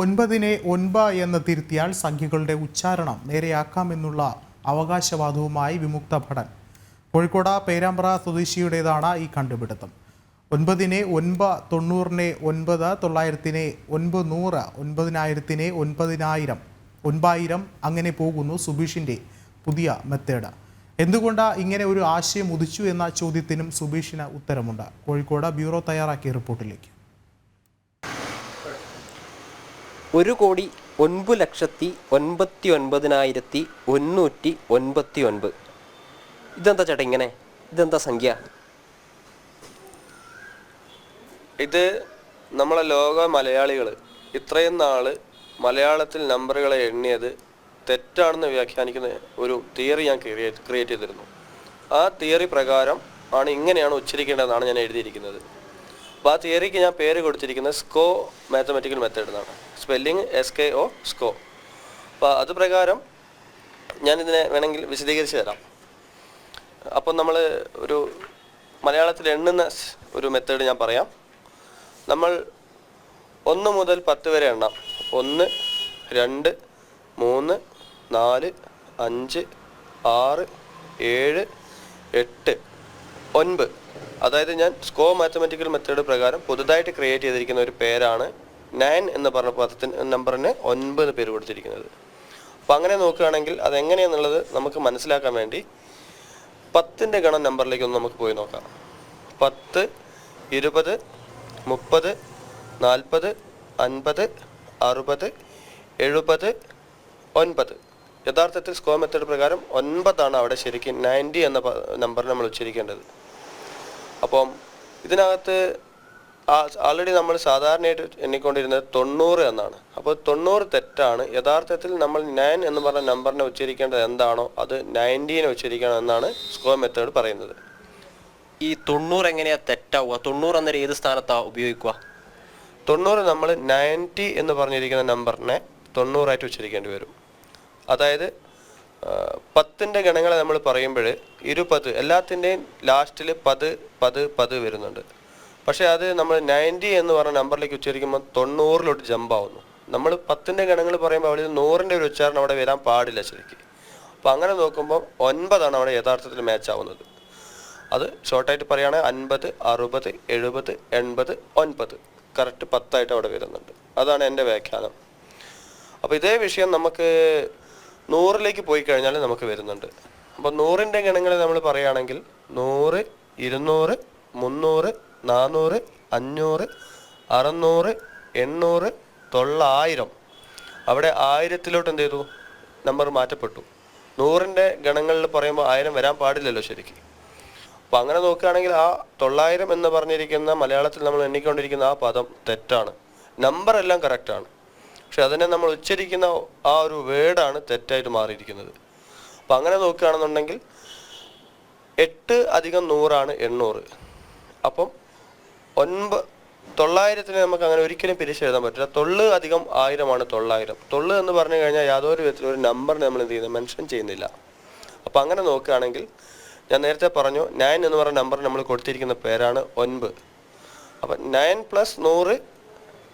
ഒൻപതിനെ ഒൻപ എന്ന് തിരുത്തിയാൽ സംഖ്യകളുടെ ഉച്ചാരണം നേരെയാക്കാമെന്നുള്ള അവകാശവാദവുമായി വിമുക്ത ഭടൻ. കോഴിക്കോട് പേരാമ്പ്ര സ്വദേശിയുടേതാണ് ഈ കണ്ടുപിടുത്തം. ഒൻപതിനെ ഒൻപ തൊണ്ണൂറിനെ ഒൻപത് തൊള്ളായിരത്തിനെ ഒൻപത് നൂറ് ഒൻപതിനായിരത്തിനെ ഒൻപതിനായിരം ഒൻപായിരം അങ്ങനെ പോകുന്നു സുബീഷിന്റെ പുതിയ മെത്തേഡ് എന്തുകൊണ്ട് ഇങ്ങനെ ഒരു ആശയം ഉദിച്ചു എന്ന ചോദ്യത്തിനും സുബീഷിന് ഉത്തരമുണ്ട്. കോഴിക്കോട് ബ്യൂറോ തയ്യാറാക്കിയ റിപ്പോർട്ടിലേക്ക്. ഒരു കോടി ഒൻപത് ലക്ഷത്തി ഒൻപത്തി ഒൻപതിനായിരത്തി ഒന്നൂറ്റി ഒൻപത്തി ഒൻപത്. ഇതെന്താ ചേട്ടാ ഇങ്ങനെ? ഇതെന്താ സംഖ്യ? ഇത് നമ്മളെ ലോക മലയാളികൾ ഇത്രയും നാൾ മലയാളത്തിൽ നമ്പറുകളെ എണ്ണിയത് തെറ്റാണെന്ന് വ്യാഖ്യാനിക്കുന്ന ഒരു തിയറി ഞാൻ ക്രിയേറ്റ് ക്രിയേറ്റ് ചെയ്തിരുന്നു. ആ തിയറി പ്രകാരം ആണ് ഇങ്ങനെയാണ് ഉച്ചരിക്കേണ്ടതെന്നാണ് ഞാൻ എഴുതിയിരിക്കുന്നത്. അപ്പോൾ ആ തിയറിക്ക് ഞാൻ പേര് കൊടുത്തിരിക്കുന്നത് സ്കോ മാത്തമെറ്റിക്കൽ മെത്തേഡ് എന്നാണ്. Spelling S K O SKO. അപ്പോൾ അത് പ്രകാരം ഞാനിതിനെ വേണമെങ്കിൽ വിശദീകരിച്ച് തരാം. അപ്പം നമ്മൾ ഒരു മലയാളത്തിൽ എണ്ണുന്ന ഒരു മെത്തേഡ് ഞാൻ പറയാം. നമ്മൾ ഒന്ന് മുതൽ പത്ത് വരെ എണ്ണാം. ഒന്ന് രണ്ട് മൂന്ന് നാല് അഞ്ച് ആറ് ഏഴ് എട്ട് ഒൻപത്. അതായത് ഞാൻ സ്കോ മാത്തമെറ്റിക്കൽ മെത്തേഡ് പ്രകാരം പുതുതായിട്ട് ക്രിയേറ്റ് ചെയ്തിരിക്കുന്ന ഒരു പേരാണ് നയൻ എന്ന് പറഞ്ഞ പദത്തിന് നമ്പറിന് ഒൻപത് പേര് കൊടുത്തിരിക്കുന്നത്. അപ്പോൾ അങ്ങനെ നോക്കുകയാണെങ്കിൽ അതെങ്ങനെയെന്നുള്ളത് നമുക്ക് മനസ്സിലാക്കാൻ വേണ്ടി പത്തിന്റെ ഗണം നമ്പറിലേക്ക് ഒന്ന് നമുക്ക് പോയി നോക്കാം. പത്ത് ഇരുപത് മുപ്പത് നാൽപ്പത് അൻപത് അറുപത് എഴുപത് ഒൻപത്. യഥാർത്ഥത്തിൽ സ്കോ മെത്തേഡ് പ്രകാരം ഒൻപതാണ് അവിടെ ശരിക്കും നയന്റി എന്ന നമ്പർ നമ്മൾ ഉച്ചരിക്കേണ്ടത്. അപ്പം ഇതിനകത്ത് ആൾറെഡി നമ്മൾ സാധാരണയായിട്ട് എണ്ണിക്കൊണ്ടിരുന്നത് തൊണ്ണൂറ് എന്നാണ്. അപ്പോൾ തൊണ്ണൂറ് തെറ്റാണ്. യഥാർത്ഥത്തിൽ നമ്മൾ നയൻ എന്ന് പറഞ്ഞ നമ്പറിനെ ഉച്ചരിക്കേണ്ടത് എന്താണോ അത് നയന്റീനെ ഉച്ചരിക്കണം എന്നാണ് സ്കോർ മെത്തേഡ് പറയുന്നത്. ഈ തൊണ്ണൂറ് എങ്ങനെയാ തെറ്റാവുക? തൊണ്ണൂറ് എന്നൊരു ഏത് സ്ഥാനത്താ ഉപയോഗിക്കുക? തൊണ്ണൂറ് നമ്മൾ നയന്റി എന്ന് പറഞ്ഞിരിക്കുന്ന നമ്പറിനെ തൊണ്ണൂറായിട്ട് ഉച്ചരിക്കേണ്ടി വരും. അതായത് പത്തിന്റെ ഗണങ്ങളെ നമ്മൾ പറയുമ്പോൾ ഇരുപത് എല്ലാത്തിന്റെയും ലാസ്റ്റിൽ പത് പത് പത് വരുന്നുണ്ട്. പക്ഷേ അത് നമ്മൾ നയന്റി എന്ന് പറഞ്ഞ നമ്പറിലേക്ക് ഉച്ചരിക്കുമ്പോൾ തൊണ്ണൂറിലോട്ട് ജമ്പ് ആവുന്നു. നമ്മൾ പത്തിന്റെ ഗണങ്ങൾ പറയുമ്പോൾ അവിടെ നൂറിന്റെ ഒരു ഉച്ചാരണം അവിടെ വരാൻ പാടില്ല ശരിക്കും. അപ്പോൾ അങ്ങനെ നോക്കുമ്പോൾ ഒൻപതാണ് അവിടെ യഥാർത്ഥത്തിൽ മാച്ച് ആവുന്നത്. അത് ഷോർട്ടായിട്ട് പറയുകയാണെങ്കിൽ അൻപത് അറുപത് എഴുപത് എൺപത് ഒൻപത്. കറക്റ്റ് പത്തായിട്ട് അവിടെ വരുന്നുണ്ട്. അതാണ് എന്റെ വ്യാഖ്യാനം. അപ്പോൾ ഇതേ വിഷയം നമുക്ക് നൂറിലേക്ക് പോയി കഴിഞ്ഞാൽ നമുക്ക് വരുന്നുണ്ട്. അപ്പോൾ നൂറിന്റെ ഗണങ്ങൾ നമ്മൾ പറയുകയാണെങ്കിൽ നൂറ് ഇരുന്നൂറ് മുന്നൂറ് നാനൂറ് അഞ്ഞൂറ് അറുന്നൂറ് എണ്ണൂറ് തൊള്ളായിരം. അവിടെ ആയിരത്തിലോട്ട് എന്ത് ചെയ്തു? നമ്പർ മാറ്റപ്പെട്ടു. നൂറിന്റെ ഗണങ്ങളിൽ പറയുമ്പോൾ ആയിരം വരാൻ പാടില്ലല്ലോ ശരിക്കും. അപ്പം അങ്ങനെ നോക്കുകയാണെങ്കിൽ ആ തൊള്ളായിരം എന്ന് പറഞ്ഞിരിക്കുന്ന മലയാളത്തിൽ നമ്മൾ എണ്ണിക്കൊണ്ടിരിക്കുന്ന ആ പദം തെറ്റാണ്. നമ്പർ എല്ലാം കറക്റ്റാണ് പക്ഷെ അതിനെ നമ്മൾ ഉച്ചരിക്കുന്ന ആ ഒരു വേർഡാണ് തെറ്റായിട്ട് മാറിയിരിക്കുന്നത്. അപ്പം അങ്ങനെ നോക്കുകയാണെന്നുണ്ടെങ്കിൽ എട്ട് അധികം നൂറാണ് എണ്ണൂറ്. അപ്പം ഒൻപ തൊള്ളായിരത്തിന് നമുക്ക് അങ്ങനെ ഒരിക്കലും പിരിച്ചെഴുതാൻ പറ്റില്ല. തൊള്ളു അധികം ആയിരമാണ് തൊള്ളായിരം. തൊള്ളു എന്ന് പറഞ്ഞു കഴിഞ്ഞാൽ യാതൊരു വിധത്തിലും ഒരു നമ്പർ നമ്മൾ എന്ത് ചെയ്യുന്നത് മെൻഷൻ ചെയ്യുന്നില്ല. അപ്പം അങ്ങനെ നോക്കുകയാണെങ്കിൽ ഞാൻ നേരത്തെ പറഞ്ഞു നയൻ എന്ന് പറഞ്ഞ നമ്പർ നമ്മൾ കൊടുത്തിരിക്കുന്ന പേരാണ് ഒൻപത് അപ്പം നയൻ പ്ലസ് നൂറ്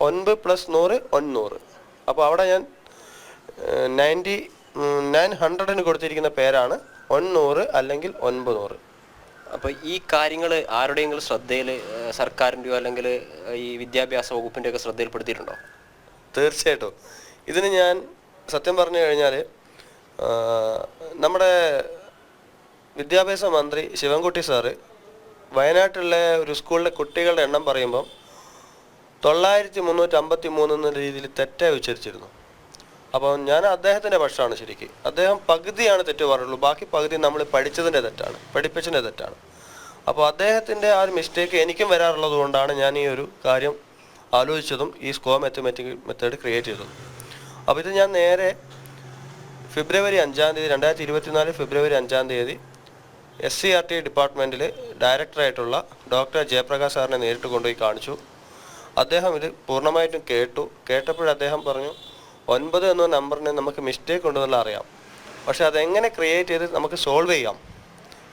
ഒൻപത് പ്ലസ് നൂറ് ഒന്നൂറ്. അപ്പോൾ അവിടെ ഞാൻ നയന്റി നയൻ ഹൺഡ്രഡിന് കൊടുത്തിരിക്കുന്ന പേരാണ് ഒന്നൂറ് അല്ലെങ്കിൽ ഒൻപത് നൂറ് അപ്പോൾ ഈ കാര്യങ്ങൾ ആരുടെയെങ്കിലും ശ്രദ്ധയിൽ സർക്കാരിന്റെയോ അല്ലെങ്കിൽ ഈ വിദ്യാഭ്യാസ വകുപ്പിന്റെ ഒക്കെ ശ്രദ്ധയിൽപ്പെടുത്തിയിട്ടുണ്ടോ? തീർച്ചയായിട്ടും. ഇതിന് ഞാൻ സത്യം പറഞ്ഞു കഴിഞ്ഞാൽ നമ്മുടെ വിദ്യാഭ്യാസ മന്ത്രി ശിവൻകുട്ടി സാറ് വയനാട്ടിലെ ഒരു സ്കൂളിലെ കുട്ടികളുടെ എണ്ണം പറയുമ്പം തൊള്ളായിരത്തി മുന്നൂറ്റി അമ്പത്തി മൂന്ന് എന്ന രീതിയിൽ തെറ്റായി ഉച്ചരിച്ചിരുന്നു. അപ്പോൾ ഞാൻ അദ്ദേഹത്തിന്റെ പക്ഷമാണ് ശരിക്ക്. അദ്ദേഹം പകുതിയാണ് തെറ്റ് പറഞ്ഞുള്ളൂ. ബാക്കി പകുതി നമ്മൾ പഠിച്ചതിന്റെ തെറ്റാണ് പഠിപ്പിച്ചതിന്റെ തെറ്റാണ്. അപ്പോൾ അദ്ദേഹത്തിന്റെ ആ ഒരു മിസ്റ്റേക്ക് എനിക്കും വരാറുള്ളത് കൊണ്ടാണ് ഞാൻ ഈ ഒരു കാര്യം ആലോചിച്ചതും ഈ സ്കോ മാത്തമാറ്റിക് മെത്തേഡ് ക്രിയേറ്റ് ചെയ്തതും. അപ്പോൾ ഇത് ഞാൻ നേരെ ഫെബ്രുവരി അഞ്ചാം തീയതി രണ്ടായിരത്തി ഇരുപത്തിനാല് ഫെബ്രുവരി അഞ്ചാം തീയതി എസ് സി ആർ ടി ഡിപ്പാർട്ട്മെന്റിൽ ഡയറക്ടറായിട്ടുള്ള ഡോക്ടർ ജയപ്രകാശ് സാറിനെ നേരിട്ട് കൊണ്ടുപോയി കാണിച്ചു. അദ്ദേഹം ഇത് പൂർണമായിട്ടും കേട്ടു. കേട്ടപ്പോൾ അദ്ദേഹം പറഞ്ഞു ഒൻപത് എന്ന നമ്പറിനെ നമുക്ക് മിസ്റ്റേക്ക് ഉണ്ടെന്നുള്ള അറിയാം. പക്ഷെ അതെങ്ങനെ ക്രിയേറ്റ് ചെയ്ത് നമുക്ക് സോൾവ് ചെയ്യാം?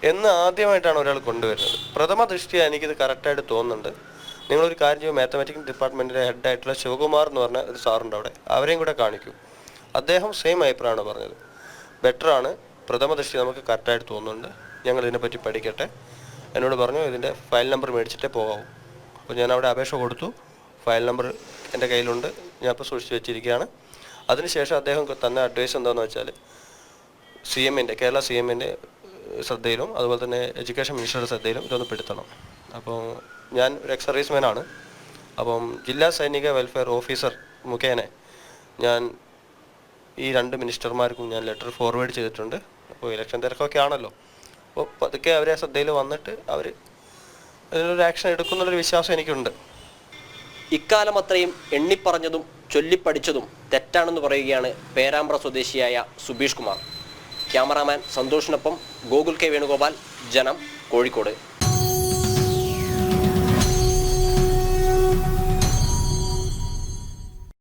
എന്ന് ആദ്യമായിട്ടാണ് ഒരാൾ കൊണ്ടുവരുന്നത്. പ്രഥമ ദൃഷ്ടിയാണ് എനിക്കിത് കറക്റ്റായിട്ട് തോന്നുന്നുണ്ട്. നിങ്ങളൊരു കാര്യം ചെയ്യും മാത്തമാറ്റിക്സ് ഡിപ്പാർട്ട്മെന്റിന്റെ ഹെഡായിട്ടുള്ള ശിവകുമാർ എന്ന് പറഞ്ഞ ഒരു സാറുണ്ട് അവിടെ. അവരെയും കൂടെ കാണിക്കും. അദ്ദേഹം സെയിം അഭിപ്രായമാണ് പറഞ്ഞത്. ബെറ്ററാണ് പ്രഥമ ദൃഷ്ടി നമുക്ക് കറക്റ്റായിട്ട് തോന്നുന്നുണ്ട്. ഞങ്ങൾ ഇതിനെപ്പറ്റി പഠിക്കട്ടെ. എന്നോട് പറഞ്ഞു ഇതിന്റെ ഫയൽ നമ്പർ മേടിച്ചിട്ടേ പോകാവൂ. അപ്പോൾ ഞാൻ അവിടെ അപേക്ഷ കൊടുത്തു. ഫയൽ നമ്പർ എന്റെ കയ്യിലുണ്ട്. ഞാൻ ഇപ്പോൾ സൂക്ഷിച്ചു വെച്ചിരിക്കുകയാണ്. അതിനുശേഷം അദ്ദേഹം തന്ന അഡ്വൈസ് എന്താണെന്ന് വെച്ചാൽ സി എമ്മിന്റെ കേരള സി എമ്മിന്റെ ശ്രദ്ധയിലും അതുപോലെ തന്നെ എഡ്യൂക്കേഷൻ മിനിസ്റ്ററുടെ ശ്രദ്ധയിലും ഇതൊന്ന് പെടുത്തണം. അപ്പോൾ ഞാൻ ഒരു എക്സ് സർവീസ്മാൻ ആണ് അപ്പം ജില്ലാ സൈനിക വെൽഫെയർ ഓഫീസർ മുഖേന ഞാൻ ഈ രണ്ട് മിനിസ്റ്റർമാർക്കും ഞാൻ ലെറ്റർ ഫോർവേഡ് ചെയ്തിട്ടുണ്ട്. അപ്പോൾ ഇലക്ഷൻ തിരക്കൊക്കെ ആണല്ലോ. അപ്പോൾ പതുക്കെ അവരെ ശ്രദ്ധയിൽ വന്നിട്ട് അവർ അതിനൊരു ആക്ഷൻ എടുക്കുന്നുള്ളൊരു വിശ്വാസം എനിക്കുണ്ട്. ഇക്കാലം അത്രയും എണ്ണിപ്പറഞ്ഞതും ചൊല്ലിപ്പടിച്ചതും തെറ്റാണെന്ന് പറയുകയാണ് പേരാമ്പ്ര സ്വദേശിയായ സുബീഷ് കുമാർ. ക്യാമറാമാൻ സന്തോഷിനൊപ്പം ഗോകുൽ കെ വേണുഗോപാൽ ജനം കോഴിക്കോട്.